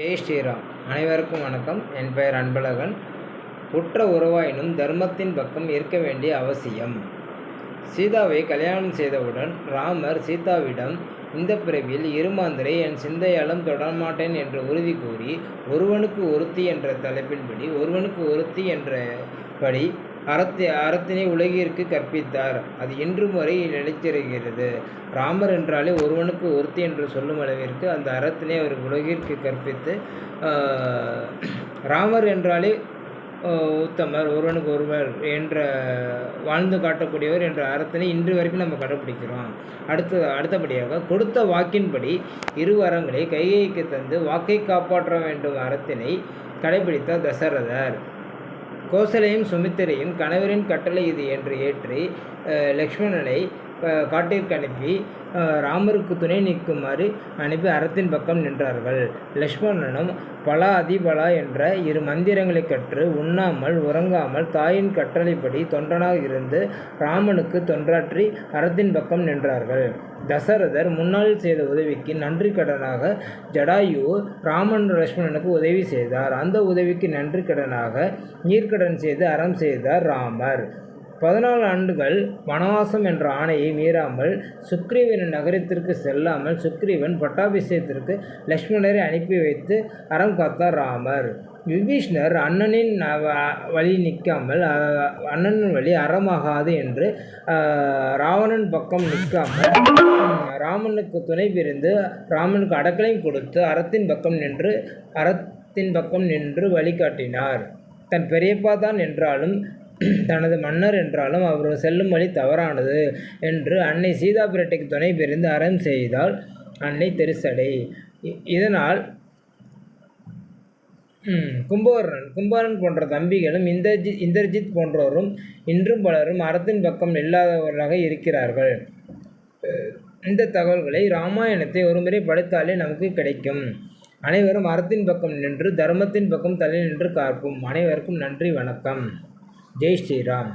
ஜெய் ஸ்ரீராம். அனைவருக்கும் வணக்கம். என் பெயர் அன்பழகன். உற்ற உறவாயினும் தர்மத்தின் பக்கம் இருக்க வேண்டிய அவசியம். சீதாவை கல்யாணம் செய்தவுடன் ராமர் சீதாவிடம் இந்த பிறவியில் இருமாந்தரை என் சிந்தையாலும் தொடரமாட்டேன் என்று உறுதி கூறி ஒருவனுக்கு ஒருத்தி என்ற தலைப்பின்படி ஒருவனுக்கு ஒருத்தி என்ற படி அறத்தை அறத்தினை உலகிற்கு கற்பித்தார். அது இன்றும் வரை நிலைத்திருக்கிறது. ராமர் என்றாலே ஒருவனுக்கு ஒருத்தி என்று சொல்லும் அளவிற்கு அந்த அறத்தினை அவர் உலகிற்கு கற்பித்து ராமர் என்றாலே உத்தமர் ஒருவனுக்கு ஒருவர் என்ற வாழ்ந்து காட்டக்கூடியவர் என்ற அறத்தினை இன்று வரைக்கும் நம்ம கடைப்பிடிக்கிறோம். அடுத்த அடுத்தபடியாக கொடுத்த வாக்கின்படி இரு வரங்களை கைகைக்கு தந்து வாக்கை காப்பாற்ற வேண்டும் அறத்தினை கடைபிடித்த தசரதர். கோசலையும் சுமித்திரையும் கணவரின் கட்டளை இது என்று ஏற்றி லக்ஷ்மணனை காட்டிற்கு அனுப்பி ராமருக்கு துணை நிற்குமாறு அனுப்பி அறத்தின் பக்கம் நின்றார்கள். லக்ஷ்மணனும் பலா அதிபலா என்ற இரு மந்திரங்களை கற்று உண்ணாமல் உறங்காமல் தாயின் கட்டளைப்படி தொண்டனாக இருந்து ராமனுக்கு தொண்டாற்றி அறத்தின் பக்கம் நின்றார்கள். தசரதர் முன்னால் செய்த உதவிக்கு நன்றி கடனாக ஜடாயு ராமன் லக்ஷ்மணனுக்கு உதவி செய்தார். அந்த உதவிக்கு நன்றி கடனாக நீர்க்கடன் செய்து அறம் செய்தார் ராமர். பதினாலு ஆண்டுகள் வனவாசம் என்ற ஆணையை மீறாமல் சுக்ரீவனின் நகரத்திற்கு செல்லாமல் சுக்ரீவன் பட்டாபிஷேகத்திற்கு லக்ஷ்மணரை அனுப்பி வைத்து அறம் காத்தார் ராமர். விபீஷ்ணர் அண்ணனின் வழி நிற்காமல் அண்ணனின் வழி அறமாகாது என்று ராவணன் பக்கம் நிற்காமல் ராமனுக்கு துணை பிரிந்து ராமனுக்கு அடக்கலையும் கொடுத்து அறத்தின் பக்கம் நின்று அறத்தின் பக்கம் நின்று வழிகாட்டினார். தன் பெரியப்பா தான் என்றாலும் தனது மன்னர் என்றாலும் அவர் செல்லும் வழி தவறானது என்று அன்னை சீதா பிராட்டிக்கு துணை பிரிந்து அறம் செய்தால் அன்னை தெரிசடை இதனால் கும்பகர்ணன் கும்பகர்ணன் போன்ற தம்பிகளும் இந்தர்ஜித் இந்தர்ஜித் போன்றோரும் இன்றும் பலரும் அறத்தின் பக்கம் இல்லாதவர்களாக இருக்கிறார்கள். இந்த தகவல்களை ராமாயணத்தை ஒருமுறை படித்தாலே நமக்கு கிடைக்கும். அனைவரும் அறத்தின் பக்கம் நின்று தர்மத்தின் பக்கம் தலை நின்று காப்போம். அனைவருக்கும் நன்றி வணக்கம். ஜெய் ஸ்ரீராம்